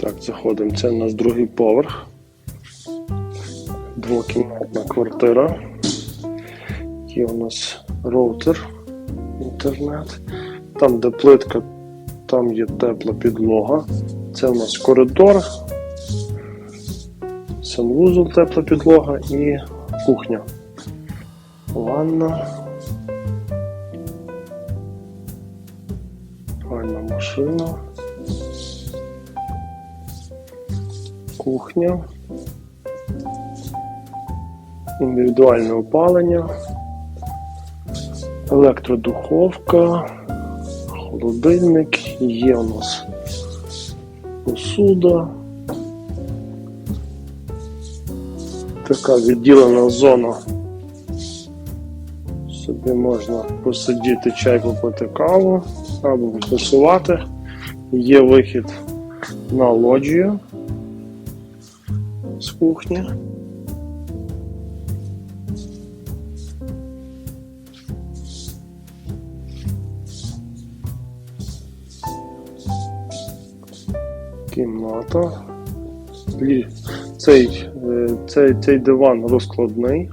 Так, заходимо. Це у нас другий поверх. Двокімнатна квартира. Є у нас роутер, інтернет. Там, де плитка, там є тепла підлога. Це у нас коридор, санвузол, тепла підлога і кухня. Ванна. Файна машина. Кухня. Індивідуальне опалення. Електродуховка. Холодильник. Є у нас посуда. Така відділена зона. Собі можна посидіти, чай попити каву або посувати. Є вихід на лоджію з кухні. Кімната. Цей, е, цей, цей диван розкладний.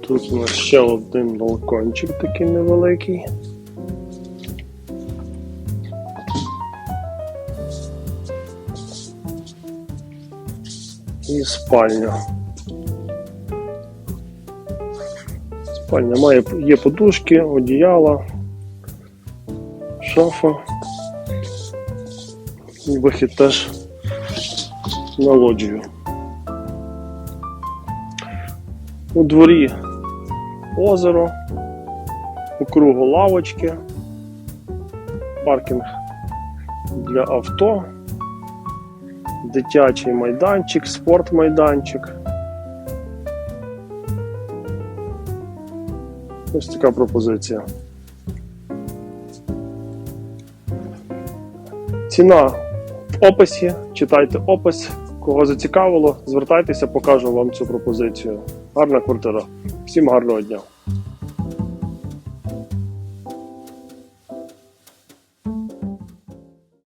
Тут у нас ще один балкончик такий невеликий. І спальня. Спальня має є подушки, одіяла, шафа. І вихід теж на лоджію. У дворі озеро, у кругу лавочки, паркінг для авто, дитячий майданчик, спортмайданчик. Ось така пропозиція. Ціна в описі, читайте опис. Кого зацікавило, звертайтеся, покажу вам цю пропозицію. Гарна квартира. Всім гарного дня.